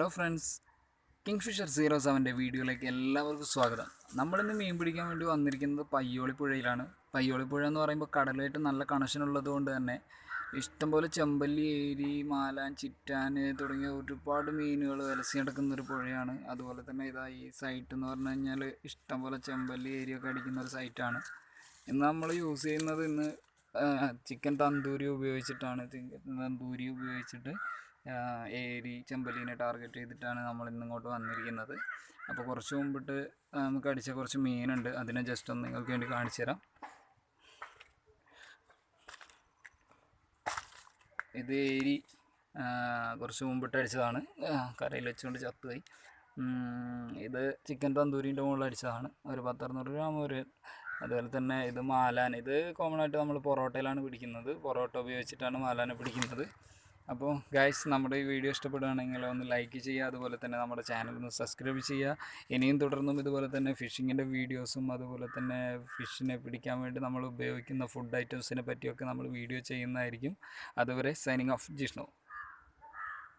Hello friends Kingfisher zero സെവന്റെ വീഡിയോയിലേക്ക് എല്ലാവർക്കും സ്വാഗതം. നമ്മളിന്ന് മീൻ പിടിക്കാൻ വേണ്ടി വന്നിരിക്കുന്നത് പയ്യോളി പുഴയിലാണ്. പയ്യോളി പുഴ എന്ന് പറയുമ്പോൾ കടലായിട്ട് നല്ല കണക്ഷൻ ഉള്ളതുകൊണ്ട് തന്നെ ഇഷ്ടംപോലെ ചെമ്പല്ലി ഏരി മാലാൻ ചിറ്റാൻ തുടങ്ങിയ ഒരുപാട് മീനുകൾ വലസി നടക്കുന്ന ഒരു പുഴയാണ്. അതുപോലെ തന്നെ ഇതാ ഈ സൈറ്റ് എന്ന് പറഞ്ഞു കഴിഞ്ഞാൽ ഇഷ്ടംപോലെ ചെമ്പല്ലി ഏരിയൊക്കെ അടിക്കുന്ന ഒരു സൈറ്റാണ് ഇന്ന് നമ്മൾ യൂസ് ചെയ്യുന്നത് ഇന്ന് ചിക്കൻ തന്തൂരി ഉപയോഗിച്ചിട്ടാണ് ചിക്കൻ തന്തൂരി ഉപയോഗിച്ചിട്ട് ഏരി ചെമ്പല്ലിനെ ടാർഗറ്റ് ചെയ്തിട്ടാണ് നമ്മൾ ഇന്നിങ്ങോട്ട് വന്നിരിക്കുന്നത്. അപ്പോൾ കുറച്ച് മുമ്പിട്ട് നമുക്ക് അടിച്ച കുറച്ച് മീനുണ്ട്. അതിനെ ജസ്റ്റ് ഒന്ന് നിങ്ങൾക്ക് വേണ്ടി കാണിച്ചു തരാം. ഇത് ഏരി കുറച്ച് മുമ്പിട്ട് അടിച്ചതാണ്. കരയിൽ വെച്ചുകൊണ്ട് ചത്തുപോയി. ഇത് ചിക്കൻ തന്തൂരിന്റെ മുകളിൽ അടിച്ചതാണ്. ഒരു പത്തറുന്നൂറ് ഗ്രാം ഒരു അതുപോലെ തന്നെ ഇത് മാലാൻ ഇത് കോമൺ ആയിട്ട് നമ്മൾ പൊറോട്ടയിലാണ് പിടിക്കുന്നത്. പൊറോട്ട ഉപയോഗിച്ചിട്ടാണ് മാലാനെ പിടിക്കുന്നത്. അപ്പോൾ ഗൈസ് നമ്മുടെ ഈ വീഡിയോ ഇഷ്ടപ്പെടുകയാണെങ്കിൽ ഒന്ന് ലൈക്ക് ചെയ്യുക. അതുപോലെ തന്നെ നമ്മുടെ ചാനൽ ഒന്ന് സബ്സ്ക്രൈബ് ചെയ്യുക. ഇനിയും തുടർന്നും ഇതുപോലെ തന്നെ ഫിഷിങ്ങിന്റെ വീഡിയോസും അതുപോലെ തന്നെ ഫിഷിനെ പിടിക്കാൻ വേണ്ടി നമ്മൾ ഉപയോഗിക്കുന്ന ഫുഡ് ഐറ്റംസിനെ പറ്റിയൊക്കെ നമ്മൾ വീഡിയോ ചെയ്യുന്നതായിരിക്കും. അതുവരെ സൈനിങ് ഓഫ് ജിഷ്ണു.